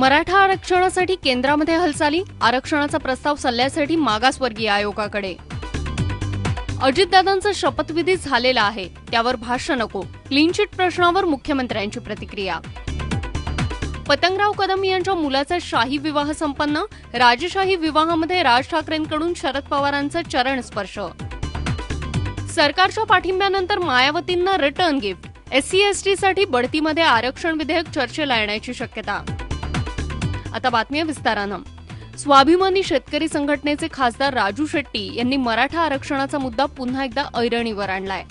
मराठा आरक्षणासाठी केंद्रामध्ये हालचाली? आरक्षणाचा प्रस्ताव सल्ल्यासाठी मागासवर्गीय आयोगाकडे. अजितदादांचा शपथविधी झालेला आहे. त्यावर भाष्य नको. क्लीन चिट प्रश्नावर मुख्यमंत्र्यांची प्रतिक्रिया. पतंगराव कदम यांच्या मुलाचा शाही विवाह संपन्न. राजशाही विवाहामध्ये राज ठाकरेंकडून शरद पवारांचा चरण स्पर्श. सरकारच्या पाठिंब्यानंतर मायावतींना रिटर्न गिफ्ट एससी एसटीसाठी बढतीमध्ये आरक्षण विधेयक चर्चेला येण्याची शक्यता. आता बातम्या विस्तारानं. स्वाभिमानी शेतकरी संघटनेचे खासदार राजू शेट्टी यांनी मराठा आरक्षणाचा मुद्दा पुन्हा एकदा ऐरणीवर आणलाय.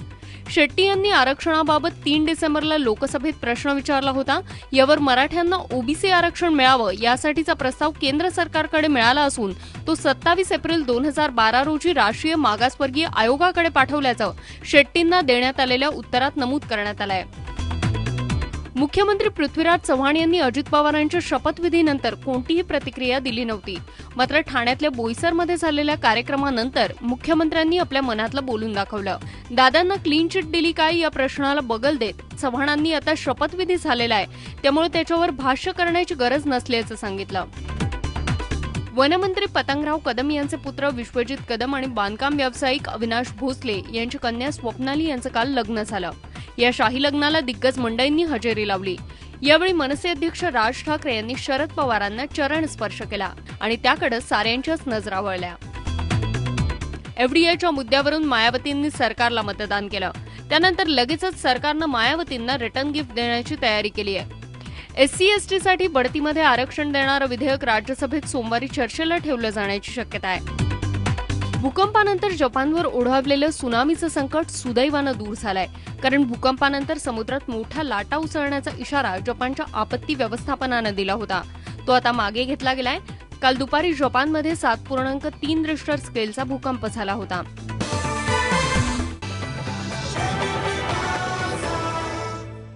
शेट्टी यांनी आरक्षणाबाबत तीन डिसेंबरला लोकसभेत प्रश्न विचारला होता. यावर मराठ्यांना ओबीसी आरक्षण मिळावं यासाठीचा प्रस्ताव केंद्र सरकारकडे मिळाला असून तो सत्तावीस एप्रिल दोन हजार बारा रोजी राष्ट्रीय मागासवर्गीय आयोगाकडे पाठवल्याचं शेट्टींना देण्यात आलेल्या उत्तरात नमूद करण्यात आलंय. मुख्यमंत्री पृथ्वीराज चव्हाण यांनी अजित पवारांच्या शपथविधीनंतर कोणतीही प्रतिक्रिया दिली नव्हती. मात्र ठाण्यातल्या बोईसरमध्ये झालेल्या कार्यक्रमानंतर मुख्यमंत्र्यांनी आपल्या मनातलं बोलून दाखवलं. दादांना क्लीन चिट दिली काय या प्रश्नाला बगल देत चव्हाणांनी आता शपथविधी झालेला आहे. त्यामुळे त्याच्यावर भाष्य करण्याची गरज नसल्याचं सांगितलं. वनमंत्री पतंगराव कदम यांचे पुत्र विश्वजित कदम आणि बांधकाम व्यावसायिक अविनाश भोसले यांची कन्या स्वप्नाली यांचं काल लग्न झालं. या शाही लग्नाला दिग्गज मंडळींनी हजेरी लावली. यावेळी मनसे अध्यक्ष राज ठाकरे यांनी शरद पवारांना चरण स्पर्श केला आणि त्याकडे साऱ्यांच्याच नजरा वळल्या. एफडीआयच्या मुद्द्यावरून मायावतींनी सरकारला मतदान केलं. त्यानंतर लगेचच सरकारनं मायावतींना रिटर्न गिफ्ट देण्याची तयारी केली आहे. एससी एसटीसाठी बढतीमध्ये आरक्षण देणारं विधेयक राज्यसभेत सोमवारी चर्चेला ठेवलं जाण्याची शक्यता आहे. भूकंपानंतर जपानवर ओढावलेलं सुनामीचं संकट सुदैवानं दूर झालंय. कारण भूकंपानंतर समुद्रात मोठ्या लाटा उसळण्याचा इशारा जपानच्या आपत्ती व्यवस्थापनानं दिला होता. तो आता मागे घेतला गेलाय. काल दुपारी जपानमध्ये सात पूर्णांक तीन रिस्टर स्केलचा भूकंप झाला होता.